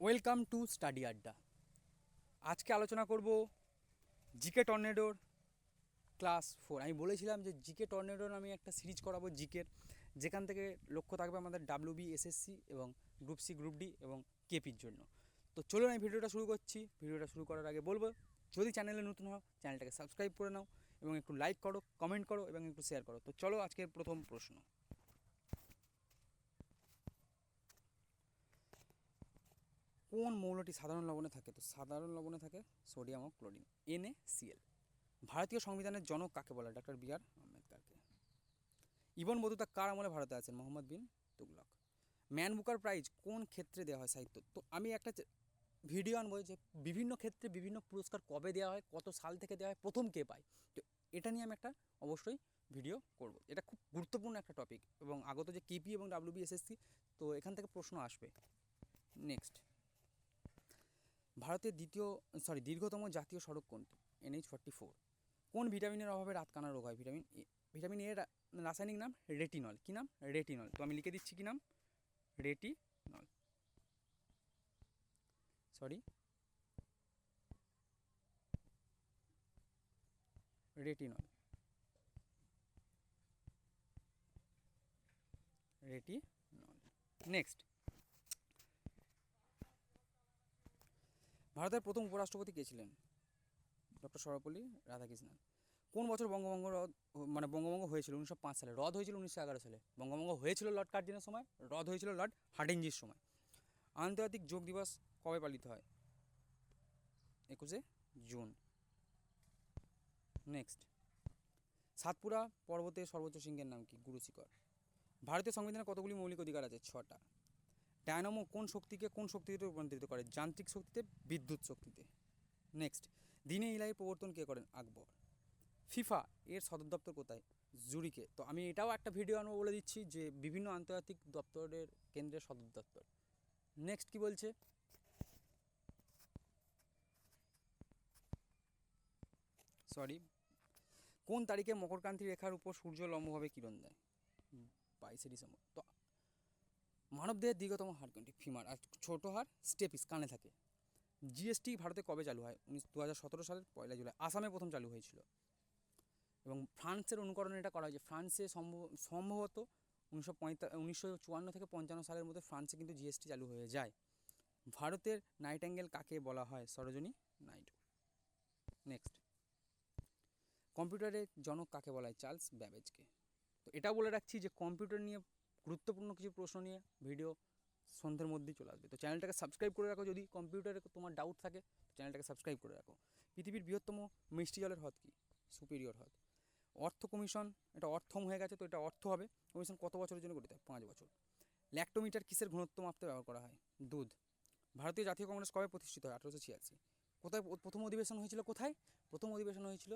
Welcome to study আড্ডা। আজকে আলোচনা করব জিকে টর্নেডোর ক্লাস ফোর। আমি বলেছিলাম যে জিকে টর্নেডোর আমি একটা সিরিজ করাবো জিকের, যেখান থেকে লক্ষ্য থাকবে আমাদের ডাব্লিউবি এসএসসি এবং গ্রুপ সি, গ্রুপ ডি এবং কেপির জন্য। তো চলুন আমি ভিডিওটা শুরু করছি। ভিডিওটা শুরু করার আগে বলব, যদি চ্যানেলে নতুন হও, চ্যানেলটাকে সাবস্ক্রাইব করে নাও এবং একটু লাইক করো, কমেন্ট করো এবং একটু শেয়ার করো। তো চলো আজকের প্রথম প্রশ্ন। কোন মৌলটি সাধারণ লবণে থাকে? তো সাধারণ লবণে থাকে সোডিয়াম ও ক্লোরিন এনএ সিএল ভারতীয় সংবিধানের জনক কাকে বলে? ডক্টর বি আর আম্বেদকারকে। ইবন বতুতা কার আমলে ভারতে আছেন? Mohammad bin Tughlaq. Man Booker Prize কোন ক্ষেত্রে দেওয়া হয় সাহিত্য? তো আমি একটা ভিডিও আনব যে বিভিন্ন ক্ষেত্রে বিভিন্ন পুরস্কার কবে দেওয়া হয়, কত সাল থেকে দেওয়া হয়, প্রথম কে পায়? তো এটা নিয়ে আমি একটা অবশ্যই ভিডিও করব। এটা খুব গুরুত্বপূর্ণ একটা টপিক এবং আগত যে কেপি এবং ডাব্লিউবি এসএসসি তো এখান থেকে প্রশ্ন আসবে। নেক্সট ভারতের দ্বিতীয় সরি দীর্ঘতম জাতীয় সড়ক কোনটি? এনএইচ ফর্টি ফোর কোন ভিটামিনের অভাবে রাতকানা রোগ হয়? ভিটামিন এ, ভিটামিন এর রাসায়নিক নাম রেটিনল কি নাম? রেটিনল তো আমি লিখে দিচ্ছি কি নাম? Retinol sorry retinol retinol next ভারতের প্রথম উপরাষ্ট্রপতি কে ছিলেন? ডক্টর সর্বপল্লী রাধাকৃষ্ণন। কোন বছর বঙ্গভঙ্গ রদ মানে বঙ্গভঙ্গ হয়েছিল? উনিশশো পাঁচ সালে। রদ হয়েছিল উনিশশো এগারো সালে। বঙ্গভঙ্গ হয়েছিল লর্ড কার্জনের সময়, রদ হয়েছিল লর্ড হার্ডিঞ্জির সময়। আন্তর্জাতিক যোগ দিবস কবে পালিত হয়? একুশে জুন। নেক্সট। সাতপুরা পর্বতের সর্বোচ্চ শৃঙ্গের নাম কি? গুরুশিখর। ভারতীয় সংবিধানে কতগুলি মৌলিক অধিকার আছে? ছটা। ডায়নামো কোন শক্তিকে কোন শক্তিতে রূপান্তরিত করে? যান্ত্রিক শক্তিতে, বিদ্যুৎ শক্তিতে। নেক্সট দিনে ইলাহি প্রবর্তন কে করেন? আকবর। ফিফা, এর সদর দপ্তর কোথায়? জুরিকে তো আমি এটাও একটা ভিডিও আনব বলে দিচ্ছি যে বিভিন্ন আন্তর্জাতিক দপ্তরের কেন্দ্রের সদর দপ্তর। নেক্সট কি বলছে? সরি কোন তারিখে মকরক্রান্তি রেখার উপর সূর্য লম্বভাবে কিরণ দেয়? বাইশে ডিসেম্বর। তো মানবদেহের দীর্ঘতম হাড় কোনটি? ফিমার। আর ছোট হাড় স্টেপিস, কানে থাকে। জিএসটি ভারতে কবে চালু হয়? উনিশ দু হাজার সতেরো সালের পয়লা জুলাই। আসামে প্রথম চালু হয়েছিল। এবং ফ্রান্সের অনুকরণে এটা করা হয়েছে ফ্রান্সে সম্ভব সম্ভবত উনিশশো উনিশশো চুয়ান্ন থেকে পঞ্চান্ন সালের মধ্যে ফ্রান্সে কিন্তু জিএসটি চালু হয়ে যায়। ভারতের নাইট অ্যাঙ্গেল কাকে বলা হয়? সরোজনী নাইডু। নেক্সট। কম্পিউটারের জনক কাকে বলা হয়? চার্লস ব্যাবেজকে। তো এটা বলে রাখছি যে কম্পিউটার নিয়ে গুরুত্বপূর্ণ কিছু প্রশ্ন নিয়ে ভিডিও সন্ধ্যের মধ্যেই চলে আসবে। তো চ্যানেলটাকে সাবস্ক্রাইব করে রাখো। যদি কম্পিউটারে তোমার ডাউট থাকে চ্যানেলটাকে সাবস্ক্রাইব করে রাখো। পৃথিবীর বৃহত্তম মিষ্টি জলের হ্রদ কি? সুপিরিয়র হ্রদ। অর্থ কমিশন এটা অর্থম হয়ে গেছে, তো এটা অর্থ হবে। কমিশন কত বছরের জন্য গঠিত পাঁচ বছর। ল্যাক্টোমিটার কিসের ঘনত্ব মাপতে ব্যবহার করা হয়? দুধ। ভারতীয় জাতীয় কংগ্রেস কবে প্রতিষ্ঠিত হয়? আঠারোশো ছিয়াশি। কোথায় প্রথম অধিবেশন হয়েছিল কোথায়? প্রথম অধিবেশন হয়েছিল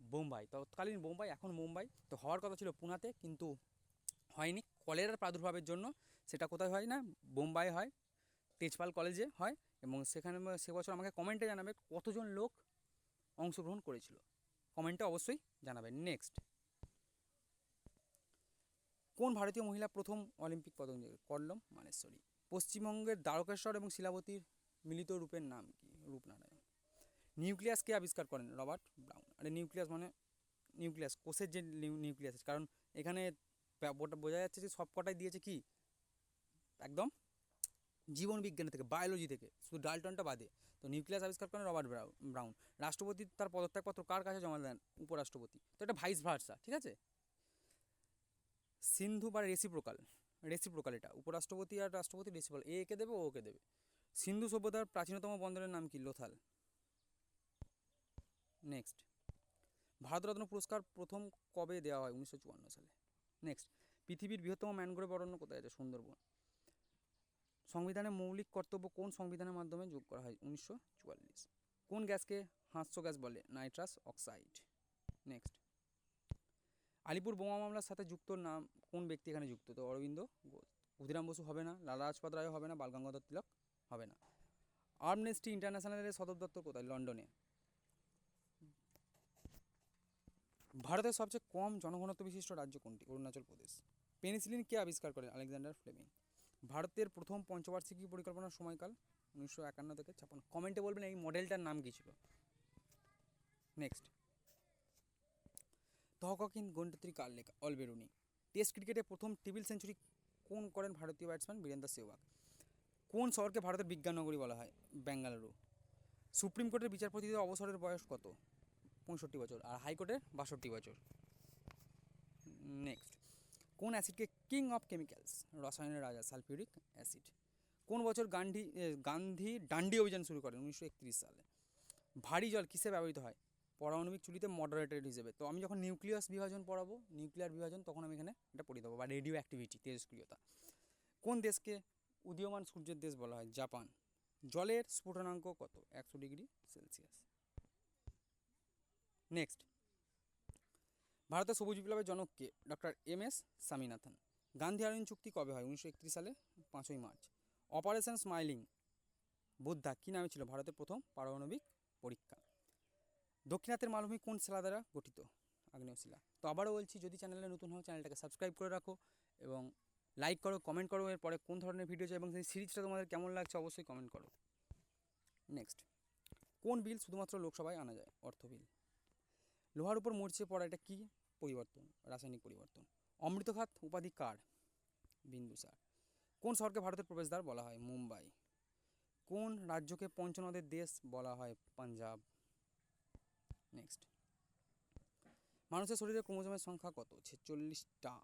বোম্বাই। তৎকালীন বোম্বাই, এখন মুম্বাই। তো হওয়ার কথা ছিল পুনাতে, কিন্তু হয়নি। কলেরার প্রাদুর্ভাবের জন্য সেটা কোথায় হয় না? বোম্বাই হয়, তেজপাল কলেজে হয় এবং সেখানে সে বছর আমাকে কমেন্টে জানাবে কতজন লোক অংশগ্রহণ করেছিল। কমেন্টে অবশ্যই জানাবেন নেক্সট কোন ভারতীয় মহিলা প্রথম অলিম্পিক পদক? করলম মানেশ্বরী। পশ্চিমবঙ্গের দ্বারকেশ্বর এবং শিলাবতীর মিলিত রূপের নাম কি? রূপনারায়ণ। নিউক্লিয়াস কে আবিষ্কার করেন? Robert Brown. আরে নিউক্লিয়াস মানে নিউক্লিয়াস কোষের যে নিউক্লিয়াস কারণ এখানে বোঝা যাচ্ছে যে সব কটাই দিয়েছে কি? একদম জীবন বিজ্ঞান থেকে বায়োলজি থেকে, শুধু ডালটনটা বাদে। তো নিউক্লিয়াস আবিষ্কার করেন রবার্ট ব্রাউন। রাষ্ট্রপতি তার পদত্যাগপত্র কার কাছে জমা দেন? উপরাষ্ট্রপতি। তো এটা ভাইস ভার্সা ঠিক আছে? সিন্ধু বা রেসিপ্রোকাল রেসিপ্রোকাল এটা। উপরাষ্ট্রপতি আর রাষ্ট্রপতি রেসিপ্রোকাল এ একে দেবে, ও ওকে দেবে? সিন্ধু সভ্যতার প্রাচীনতম বন্দরের নাম কি? লোথাল। নেক্সট ভারতরত্ন পুরস্কার প্রথম কবে দেওয়া হয়? উনিশশো চুয়ান্ন সালে। নেক্সট পৃথিবীর বৃহত্তম ম্যানগ্রোভ অরণ্য কোথায় আছে? সুন্দরবন। সংবিধানে মৌলিক কর্তব্য কোন সংবিধানের মাধ্যমে যোগ করা হয়? উনিশশো চুয়াল্লিশ। কোন গ্যাসকে হাস্য গ্যাস বলে? Nitrous oxide. নেক্সট আলিপুর বোমা মামলার সাথে যুক্ত নাম কোন ব্যক্তি এখানে যুক্ত? তো অরবিন্দ ক্ষুদিরাম বসু হবে না, লালা রাজপত রায় হবে না, বালগঙ্গাধর তিলক হবে না। আর্মনেস্টি ইন্টারন্যাশনালের সদর দপ্তর কোথায়? লন্ডনে। ভারতের সবচেয়ে কম জনঘনত্ব বিশিষ্ট রাজ্য কোনটি? অরুণাচল প্রদেশ। পেনিসিলিন কে আবিষ্কার করেন? Alexander Fleming. ভারতের প্রথম পঞ্চবার্ষিকী পরিকল্পনার সময়কাল, উনিশশো একান্ন থেকে ছাপ্পান্ন কমেন্টে বলবেন এই মডেলটার নাম কী ছিল? নেক্সট। তহকিন গণিতত্রী কার লেখা অলবেরুনি। টেস্ট ক্রিকেটে প্রথম টেবিল সেঞ্চুরি কোন করেন ভারতীয় ব্যাটসম্যান বীরেন্দ্র সেহবাগ কোন শহরকে ভারতের বিজ্ঞান নগরী বলা হয়? বেঙ্গালুরু। সুপ্রিম কোর্টের বিচারপতিদের অবসরের বয়স কত? পঁয়ষট্টি বছর আর হাইকোর্টের বাষট্টি বছর। নেক্সট কোন অ্যাসিডকে কিং অফ কেমিক্যালস? রসায়নের রাজা সালফিউরিক অ্যাসিড। কোন বছর গান্ধী গান্ধী ডান্ডি অভিযান শুরু করেন? উনিশশো একত্রিশ সালে। ভারী জল কিসে ব্যবহৃত হয়? পারমাণবিক চুলিতে মডারেটেড হিসেবে। তো আমি যখন নিউক্লিয়াস বিভাজন পড়াবো নিউক্লিয়ার বিভাজন, তখন আমি এখানে এটা পড়িয়ে দেবো, বা রেডিও অ্যাক্টিভিটি তেজস্ক্রিয়তা। কোন দেশকে উদীয়মান সূর্যের দেশ বলা হয়? জাপান। জলের স্ফুটনাঙ্ক কত? একশো ডিগ্রি সেলসিয়াস। নেক্সট। ভারতের সবুজ বিপ্লবের জনক কে doctor M S Swaminathan. Gandhi Irwin চুক্তি কবে হয়? উনিশশো একত্রিশ সালে, পাঁচই মার্চ। অপারেশন স্মাইলিং, বুদ্ধা, কী নামে ছিল ভারতের প্রথম পারমাণবিক পরীক্ষা? দক্ষিণাতের মালভূমি কোন শিলা দ্বারা গঠিত? আগ্নেয় শিলা তো আবারও বলছি, যদি চ্যানেলে নতুন হও, চ্যানেলটাকে সাবস্ক্রাইব করে রাখো এবং লাইক করো, কমেন্ট করো, এরপরে কোন ধরনের ভিডিও চাই এবং সেই সিরিজটা তোমাদের কেমন লাগছে অবশ্যই কমেন্ট করো। নেক্সট। কোন বিল শুধুমাত্র লোকসভায় আনা যায়? অর্থ বিল। লোহার উপর মরচে পড়া এটা কি পরিবর্তন? রাসায়নিক পরিবর্তন। অমৃতঘাত উপাধি কার? বিন্দুসার কোন শহরকে ভারতের প্রবেশদ্বার বলা হয়? মুম্বাই। কোন রাজ্যকে পঞ্চনদের দেশ বলা হয়? পাঞ্জাব। নেক্সট। মানুষের শরীরে ক্রোমোজোমের সংখ্যা কত? ছেচল্লিশটা।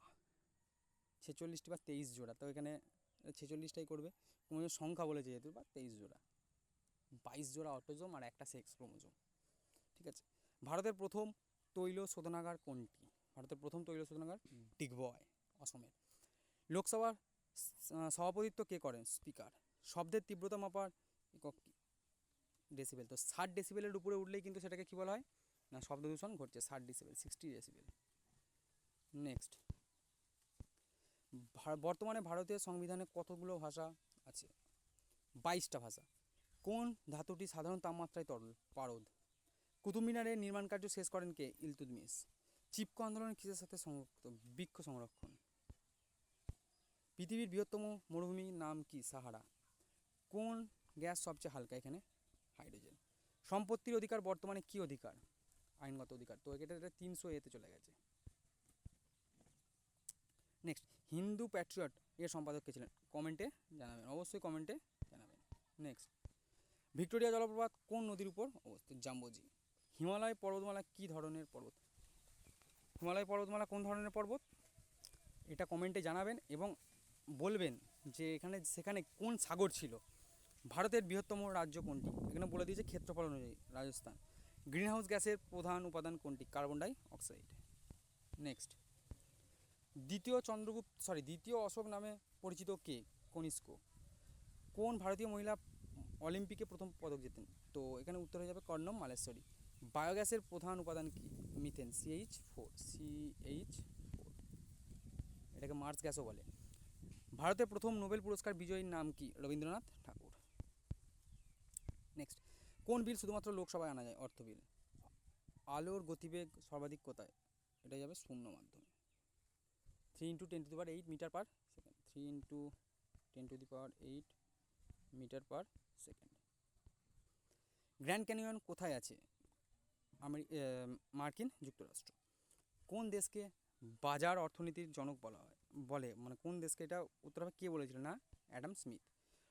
ছেচল্লিশটি বা তেইশ জোড়া। তো এখানে ছেচল্লিশটাই করবে। ক্রোমোজোমের সংখ্যা বলেছে যেহেতু, বা তেইশ জোড়া। বাইশ জোড়া অটোজোম আর একটা সেক্স ক্রোমোজোম। ঠিক আছে? ভারতের প্রথম তৈল শোধনাগার কোনটি? ভারতের প্রথম তৈল শোধনাগার ডিগবয় অসমের। লোকসভার সভাপতিত্ব কে করেন? স্পিকার। শব্দের তীব্রতা মাপার একক কি? ডেসিবেল। তো ষাট ডেসিবেলের উপরে উঠলেই কিন্তু সেটাকে কী বলা হয়? না শব্দ দূষণ ঘটছে ষাট ডেসিবেল সিক্সটি ডেসিবেল। নেক্সট। বর্তমানে ভারতীয় সংবিধানে কতগুলো ভাষা আছে? বাইশটা ভাষা। কোন ধাতুটি সাধারণ তাপমাত্রায় তরল? পারদ। কুতুব মিনারের নির্মাণ কার্য শেষ করেন কে? ইলতুদমিস চিপকো আন্দোলন কিসের সাথে সংযুক্ত? বৃক্ষ সংরক্ষণ। পৃথিবীর বৃহত্তম মরুভূমির নাম কি? সাহারা। কোন গ্যাস সবচেয়ে হালকা? এখানে হাইড্রোজেন। সম্পত্তির অধিকার বর্তমানে কি অধিকার? আইনগত অধিকার। তো এটা এটা তিনশো এতে চলে গেছে। নেক্সট, হিন্দু প্যাট্রিয়ট এর সম্পাদক কে ছিলেন? কমেন্টে জানাবেন। অবশ্যই কমেন্টে জানাবেন। নেক্সট, ভিক্টোরিয়া জলপ্রপাত কোন নদীর উপর অবস্থিত? জাম্বোজি। হিমালয় পর্বতমালা কি ধরনের পর্বত? হিমালয় পর্বতমালা কোন ধরনের পর্বত? এটা কমেন্টে জানাবেন এবং বলবেন যে এখানে, সেখানে কোন সাগর ছিল? ভারতের বৃহত্তম রাজ্য কোনটি? এখানে বলে দিয়েছে ক্ষেত্রফল অনুযায়ী, রাজস্থান। গ্রিনহাউস গ্যাসের প্রধান উপাদান কোনটি? Carbon dioxide. নেক্সট। দ্বিতীয় চন্দ্রগুপ্ত, সরি, দ্বিতীয় অশোক নামে পরিচিত কে? কনিষ্ক। কোন ভারতীয় মহিলা অলিম্পিকে প্রথম পদক জেতেন? তো এখানে উত্তর হয়ে যাবে কর্ণম মালেশ্বরী। বায়োগ্যাসের প্রধান উপাদান কি? Methane CH four CH four এটাকে মার্স গ্যাসও বলে। ভারতের প্রথম নোবেল পুরস্কার বিজয়ীর নাম কি? রবীন্দ্রনাথ ঠাকুর। নেক্সট কোন বিল শুধুমাত্র লোকসভায় আনা যায়? অর্থ বিল। আলোর গতিবেগ সর্বাধিক কোথায়? এটা যাবে শূন্য মাধ্যমে। Three into ten to the power eight metre per second three into ten to the power eight metre per second Grand Canyon কোথায় আছে? মার্কিন যুক্তরাষ্ট্র। কোন দেশকে বাজার অর্থনীতির জনক বলা হয়, বলে? মানে কোন দেশকে এটা উত্তর হবে? কে বলেছিল? না, অ্যাডাম স্মিথ।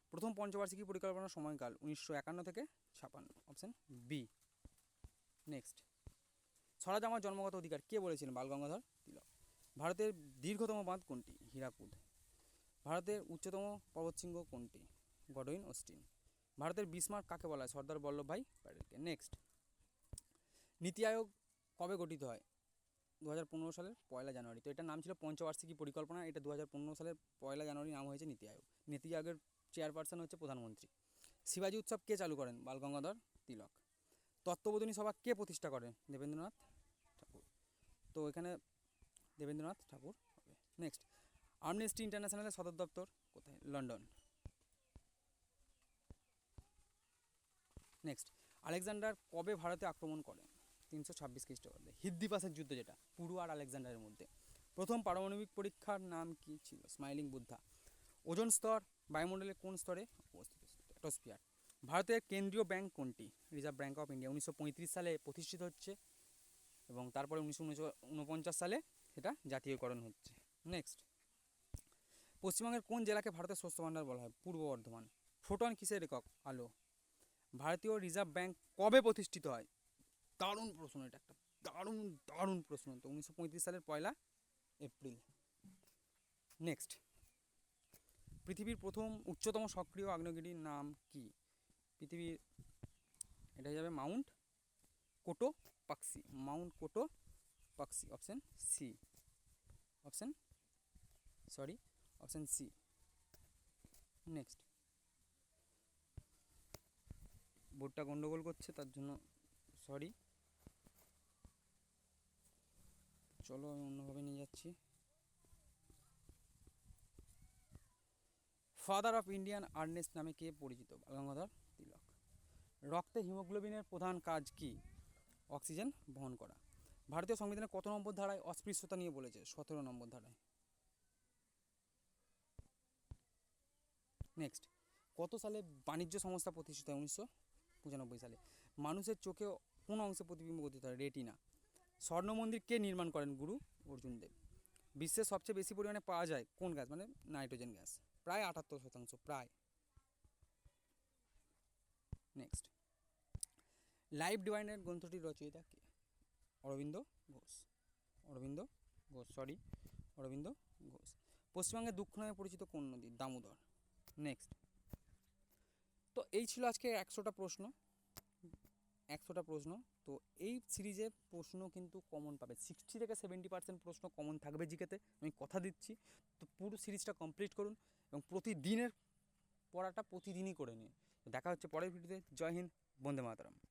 প্রথম পঞ্চবার্ষিকী পরিকল্পনার সময়কাল, উনিশশো একান্ন থেকে ছাপান্ন। Option B. নেক্সট। স্বরাজ আমার জন্মগত অধিকার, কে বলেছিলেন? বালগঙ্গাধর তিলক। ভারতের দীর্ঘতম বাঁধ কোনটি? হীরাকুদ। ভারতের উচ্চতম পর্বতশৃঙ্গ কোনটি? Godwin, Austen. ভারতের বিসমার্ক কাকে বলা হয়? সর্দার বল্লভভাই প্যাটেলকে। নেক্সট। নীতি আয়োগ কবে গঠিত হয়? দু হাজার পনেরো সালের পয়লা জানুয়ারি। তো এটার নাম ছিল পঞ্চবার্ষিকী পরিকল্পনা। এটা দু হাজার পনেরো সালের পয়লা জানুয়ারি নাম হয়েছে নীতি আয়োগ। নীতি আয়োগের চেয়ারপারসন হচ্ছে প্রধানমন্ত্রী। শিবাজী উৎসব কে চালু করেন? বালগঙ্গাধর তিলক। তত্ত্ববোধনী সভা কে প্রতিষ্ঠা করেন দেবেন্দ্রনাথ ঠাকুর। তো এখানে দেবেন্দ্রনাথ ঠাকুর হবে। নেক্সট আমনেস্টি ইন্টারন্যাশনালের সদর দপ্তর কোথায়? লন্ডন। নেক্সট আলেকজান্ডার কবে ভারতে আক্রমণ করেন তিনশো ছাব্বিশ খ্রিস্টাব্দে হিদ্দিপাসের যুদ্ধ যেটা, পুরু আর আলেকজান্ডারের মধ্যে। প্রথম পারমাণবিক পরীক্ষার নাম কি ছিল? স্মাইলিং বুদ্ধা। ওজন স্তর বায়ুমণ্ডলের কোন স্তরে অবস্থিত? একটা স্ট্র্যাটোস্ফিয়ার ভারতের কেন্দ্রীয় ব্যাংক কোনটি? Reserve Bank of India. উনিশশো পঁয়ত্রিশ সালে প্রতিষ্ঠিত হচ্ছে এবং তারপরে উনিশশো উনপঞ্চাশ সালে সেটা জাতীয়করণ হচ্ছে। নেক্সট পশ্চিমবঙ্গের কোন জেলাকে ভারতের শস্য ভাণ্ডার বলা হয়? পূর্ব বর্ধমান। ফোটন কিসের একক আলো। ভারতীয় রিজার্ভ ব্যাংক কবে প্রতিষ্ঠিত হয়? দারুণ প্রশ্ন এটা একটা। দারুণ দারুণ প্রশ্ন তো। উনিশশো পঁয়ত্রিশ সালের পয়লা এপ্রিল। নেক্সট পৃথিবীর প্রথম উচ্চতম সক্রিয় আগ্নেয়গিরির নাম কি? পৃথিবীর, এটা যাবে mount Cotopaxi mount Cotopaxi option C option sorry option C next বোর্ডটা গন্ডগোল করছে, তার জন্য সরি চলো আমি অন্যভাবে নিয়ে যাচ্ছি। ফাদার অফ ইন্ডিয়ান আর্নেস্ট নামে কে পরিচিত? গঙ্গাধর তিলক। রক্তে হিমোগ্লোবিনের প্রধান কাজ কি? অক্সিজেন বহন করা। ভারতীয় সংবিধানের কত নম্বর ধারায় অস্পৃশ্যতা নিয়ে বলেছে? সতেরো নম্বর ধারায়। নেক্সট কত সালে বাণিজ্য সংস্থা প্রতিষ্ঠিত হয়? উনিশশো পঁচানব্বই সালে। মানুষের চোখে কোন অংশে প্রতিবিম্ব গঠিত হয়? রেটিনা। স্বর্ণ মন্দির কে নির্মাণ করেন গুরু অর্জুন দেব? বিশ্বের সবচেয়ে বেশি পরিমাণে পাওয়া যায় কোন গ্যাস? মানে নাইট্রোজেন গ্যাস। প্রায় আটাত্তর শতাংশ, প্রায়। নেক্সট লাইফ ডিভাইনের গ্রন্থটির রচয়িতা কে? অরবিন্দ ঘোষ। অরবিন্দ ঘোষ সরি অরবিন্দ ঘোষ। পশ্চিমবঙ্গে দুঃখ নামে পরিচিত কোন নদী দামোদর। নেক্সট তো এই ছিল আজকে একশোটা প্রশ্ন। একশোটা প্রশ্ন। তো এই সিরিজে প্রশ্ন কিন্তু কমন পাবে। সিক্সটি থেকে সেভেন্টি পার্সেন্ট প্রশ্ন কমন থাকবে জিকেতে। আমি কথা দিচ্ছি। তো পুরো সিরিজটা কমপ্লিট করুন এবং প্রতিদিনের পড়াটা প্রতিদিনই করে নিন। দেখা হচ্ছে পরের ভিডিওতে জয় হিন্দ, বন্দে মাতরম।